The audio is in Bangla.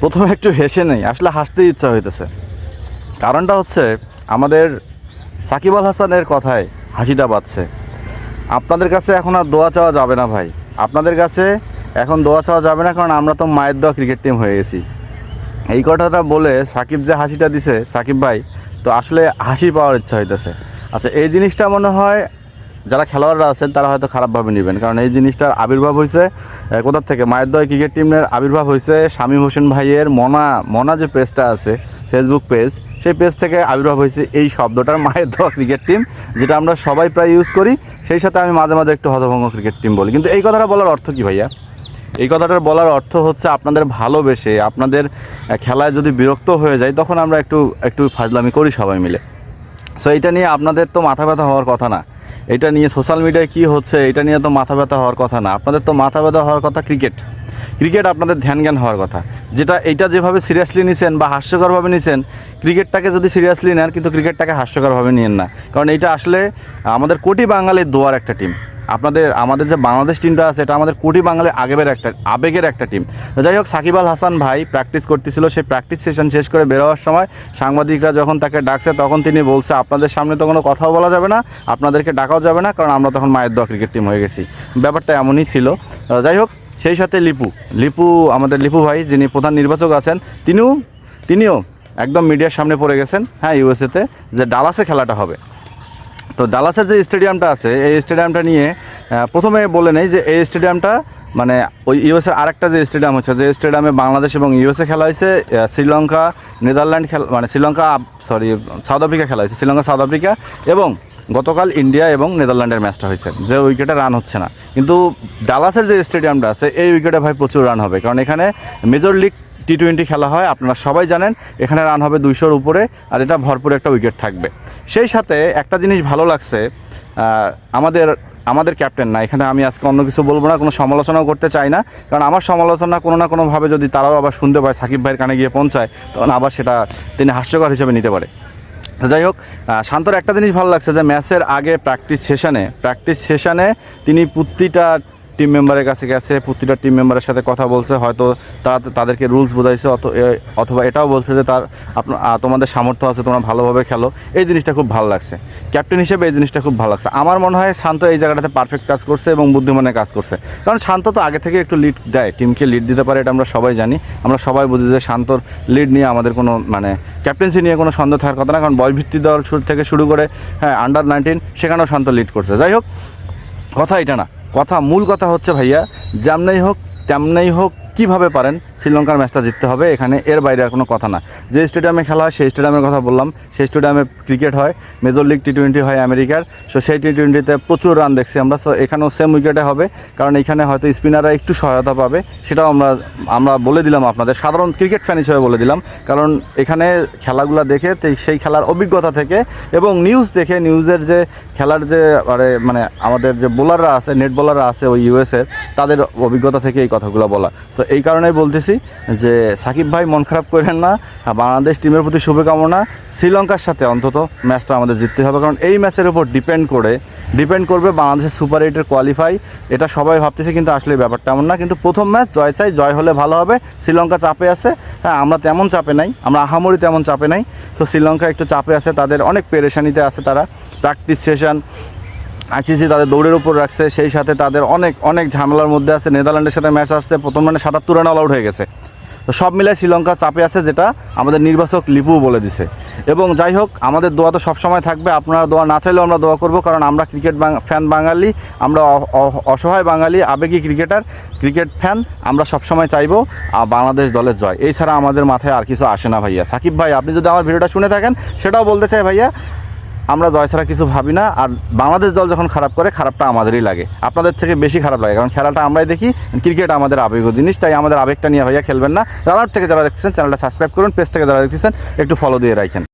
প্রথমে একটু হেসে নেই, আসলে হাসতে ইচ্ছা হইতেছে। কারণটা হচ্ছে, আমাদের সাকিব আল হাসানের কথায় হাসিটা পাচ্ছে আপনাদের কাছে এখন আর দোয়া চাওয়া যাবে না ভাই। আপনাদের কাছে এখন দোয়া চাওয়া যাবে না, কারণ আমরা তো মায়ের দোয়া ক্রিকেট টিম হয়ে গেছি। এই কথাটা বলে সাকিব যে হাসিটা দিছে, সাকিব ভাই, তো আসলে হাসি পাওয়ার ইচ্ছা হইতেছে। আচ্ছা এই জিনিসটা মনে হয় যারা খেলোয়াড়রা আছেন, তারা হয়তো খারাপভাবে নেবেন। কারণ এই জিনিসটার আবির্ভাব হয়েছে কোথার থেকে? মায়ের দয় ক্রিকেট টিমের আবির্ভাব হয়েছে শামীম হোসেন ভাইয়ের মনা মনা যে পেজটা আছে ফেসবুক পেজ সেই পেজ থেকে আবির্ভাব হয়েছে এই শব্দটার মায়ের দোয়া ক্রিকেট টিম, যেটা আমরা সবাই প্রায় ইউজ করি। সেই সাথে আমি মাঝে মাঝে একটু হতভঙ্গ ক্রিকেট টিম বলি। কিন্তু এই কথাটা বলার অর্থ কী ভাইয়া? এই কথাটার বলার অর্থ হচ্ছে আপনাদের ভালোবেসে, আপনাদের খেলায় যদি বিরক্ত হয়ে যায় তখন আমরা একটু একটু ফাজলামি করি সবাই মিলে। সো এটা নিয়ে আপনাদের তো মাথা ব্যথা হওয়ার কথা না। এটা নিয়ে সোশ্যাল মিডিয়ায় কি হচ্ছে, এটা নিয়ে তো মাথা ব্যথা হওয়ার কথা না। আপনাদের তো মাথা ব্যথা হওয়ার কথা ক্রিকেট ক্রিকেট আপনাদের ধ্যান জ্ঞান হওয়ার কথা। যেটা এটা যেভাবে সিরিয়াসলি নিছেন বা হাস্যকরভাবে নিছেন ক্রিকেটটাকে যদি সিরিয়াসলি নেন, কিন্তু ক্রিকেটটাকে হাস্যকরভাবে নিয়েন না। কারণ এটা আসলে আমাদের কোটি বাঙালির দোয়ার একটা টিম আপনাদের, আমাদের যে বাংলাদেশ টিমটা আছে, এটা আমাদের কোটি বাঙালির আগেবের একটা, আবেগের একটা টিম যাই হোক, সাকিব আল হাসান ভাই প্র্যাকটিস করতেছিল, সেই প্র্যাকটিস সেশন শেষ করে বেরোয়ার সময় সাংবাদিকরা যখন তাকে ডাকছে, তখন তিনি বলছে, আপনাদের সামনে তো কোনো কথাও বলা যাবে না, আপনাদেরকে ডাকাও যাবে না, কারণ আমরা তখন মায়ের দোয়া ক্রিকেট টিম হয়ে গেছি। ব্যাপারটা এমনই ছিল। যাই হোক, সেই সাথে লিপু লিপু, আমাদের লিপু ভাই, যিনি প্রধান নির্বাচক আছেন, তিনিও তিনিও একদম মিডিয়ার সামনে পড়ে গেছেন হ্যাঁ ইউএসএতে যে ডালাসে খেলাটা হবে। তো ডালাসের যে স্টেডিয়ামটা আছে, এই স্টেডিয়ামটা নিয়ে প্রথমে বলে নেই যে এই স্টেডিয়ামটা মানে ওই ইউএসের আরেকটা যে স্টেডিয়াম হচ্ছে, যে স্টেডিয়ামে বাংলাদেশ এবং ইউএসএ খেলা হয়েছে শ্রীলঙ্কা, নেদারল্যান্ড খেলা মানে শ্রীলঙ্কা সরি সাউথ আফ্রিকা খেলা হয়েছে, শ্রীলঙ্কা, সাউথ আফ্রিকা এবং গতকাল ইন্ডিয়া এবং নেদারল্যান্ডের ম্যাচটা হয়েছে, যে উইকেটে রান হচ্ছে না। কিন্তু ডালাসের যে স্টেডিয়ামটা আছে, এই উইকেটে ভাই প্রচুর রান হবে, কারণ এখানে মেজর লিগ টি টোয়েন্টি খেলা হয়, আপনারা সবাই জানেন, এখানে রান হবে দুইশোর উপরে, আর এটা ভরপুর একটা উইকেট থাকবে। সেই সাথে একটা জিনিস ভালো লাগছে আমাদের আমাদের ক্যাপ্টেন না, এখানে আমি আজকে অন্য কিছু বলব না, কোনো সমালোচনাও করতে চাই না, কারণ আমার সমালোচনা কোনো না কোনোভাবে যদি তারাও আবার শুনতে পায়, সাকিব ভাইয়ের কানে গিয়ে পৌঁছায়, তখন আবার সেটা তিনি হাস্যকর হিসেবে নিতে পারে। যাই হোক শান্তর একটা জিনিস ভালো লাগছে যে ম্যাচের আগে প্র্যাকটিস সেশনে প্র্যাকটিস সেশনে তিনি প্রতিটা টিম মেম্বারের কাছে গেছে, প্রতিটা টিম মেম্বারের সাথে কথা বলছে, হয়তো তারা, তাদেরকে রুলস বোঝাইছে অথবা এটাও বলছে যে তার আপনার তোমাদের সামর্থ্য আছে, তোমরা ভালোভাবে খেলো। এই জিনিসটা খুব ভালো লাগছে। ক্যাপ্টেন হিসেবে এই জিনিসটা খুব ভালো লাগছে। আমার মনে হয় শান্ত এই জায়গাটাতে পারফেক্ট কাজ করছে এবং বুদ্ধিমানের কাজ করছে। কারণ শান্ত তো আগে থেকে একটু লিড দেয় টিমকে লিড দিতে পারে, এটা আমরা সবাই জানি। আমরা সবাই বুঝি যে শান্তর লিড নিয়ে আমাদের কোনো মানে ক্যাপ্টেন্সি নিয়ে কোনো সন্দেহ থাকার কথা না, কারণ বয় ভিত্তি দল শুরু থেকে শুরু করে হ্যাঁ আন্ডার নাইনটিন সেখানেও শান্ত লিড করছে। যাই হোক, কথা এটা না। কথা মূল কথা হচ্ছে ভাইয়া যেমনই হোক তেমনই হোক কীভাবে পারেন? শ্রীলঙ্কার ম্যাচটা জিততে হবে, এখানে এর বাইরে আর কোনো কথা না। যে স্টেডিয়ামে খেলা হয়, সেই স্টেডিয়ামের কথা বললাম। সেই স্টেডিয়ামে ক্রিকেট হয়, মেজর লিগ টি টোয়েন্টি হয় আমেরিকার। সো সেই টি টোয়েন্টিতে প্রচুর রান দেখছি আমরা। সো এখানেও সেম উইকেটে হবে, কারণ এখানে হয়তো স্পিনাররা একটু সহায়তা পাবে। সেটাও আমরা আমরা বলে দিলাম আপনাদের। সাধারণ ক্রিকেট ফ্যান হিসেবে বলে দিলাম। কারণ এখানে খেলাগুলো দেখে সেই খেলার অভিজ্ঞতা থেকে এবং নিউজ দেখে নিউজের যে খেলার যে মানে মানে আমাদের যে বোলাররা আছে নেট বোলাররা আছে ওই ইউএসের তাদের অভিজ্ঞতা থেকে এই কথাগুলো বলা। সো এই কারণেই বলতেছি যে সাকিব ভাই মন খারাপ করেন না বাংলাদেশ টিমের প্রতি শুভকামনা। শ্রীলঙ্কার সাথে অন্তত ম্যাচটা আমাদের জিততে হবে, কারণ এই ম্যাচের উপর ডিপেন্ড করে, ডিপেন্ড করবে বাংলাদেশের সুপার এইটের কোয়ালিফাই। এটা সবাই ভাবতেছে, কিন্তু আসলে ব্যাপারটা এমন না। কিন্তু প্রথম ম্যাচ জয় চাই, জয় হলে ভালো হবে। শ্রীলঙ্কা চাপে আছে। হ্যাঁ আমরা তেমন চাপে নাই, আমরা আহামরি তেমন চাপে নাই। তো শ্রীলঙ্কা একটু চাপে আছে, তাদের অনেক পেরেশানিতে আছে তারা। প্র্যাকটিস সেশন আইসিসি তাদের দৌড়ের উপর রাখছে, সেই সাথে তাদের অনেক অনেক ঝামেলার মধ্যে আছে। নেদারল্যান্ডের সাথে ম্যাচ আসছে, প্রথম মানে সাতাত্তর রান অল আউট হয়ে গেছে। তো সব মিলে শ্রীলঙ্কা চাপে আছে, যেটা আমাদের নির্বাচক লিপু বলে দিছে। এবং যাই হোক, আমাদের দোয়া তো সবসময় থাকবে, আপনারা দোয়া না চাইলেও আমরা দোয়া করব, কারণ আমরা ক্রিকেট ফ্যান বাঙালি, আমরা অসহায় বাঙালি, আবেগী ক্রিকেটার ক্রিকেট ফ্যান আমরা সবসময় চাইব বাংলাদেশ দলের জয়। এই ছাড়া আমাদের মাথায় আর কিছু আসে না ভাইয়া। সাকিব ভাই, আপনি যদি আমার ভিডিওটা শুনে থাকেন, সেটাও বলতে চাই ভাইয়া আমরা জয় ছাড়া কিছু ভাবি না, আর বাংলাদেশ দল যখন খারাপ করে, খারাপটা আমাদেরই লাগে। আপনাদের থেকে বেশি খারাপ লাগে, কারণ খেলাটা আমরাই দেখি, ক্রিকেট আমাদের আবেগ জিনিস, তাই আমাদের আবেগটা নিয়ে ভাইয়া খেলবেন না। রানার থেকে যারা দেখছেন চ্যানেলটা সাবস্ক্রাইব করুন, পেজ থেকে যারা দেখছেন একটু ফলো দিয়ে রাখেন।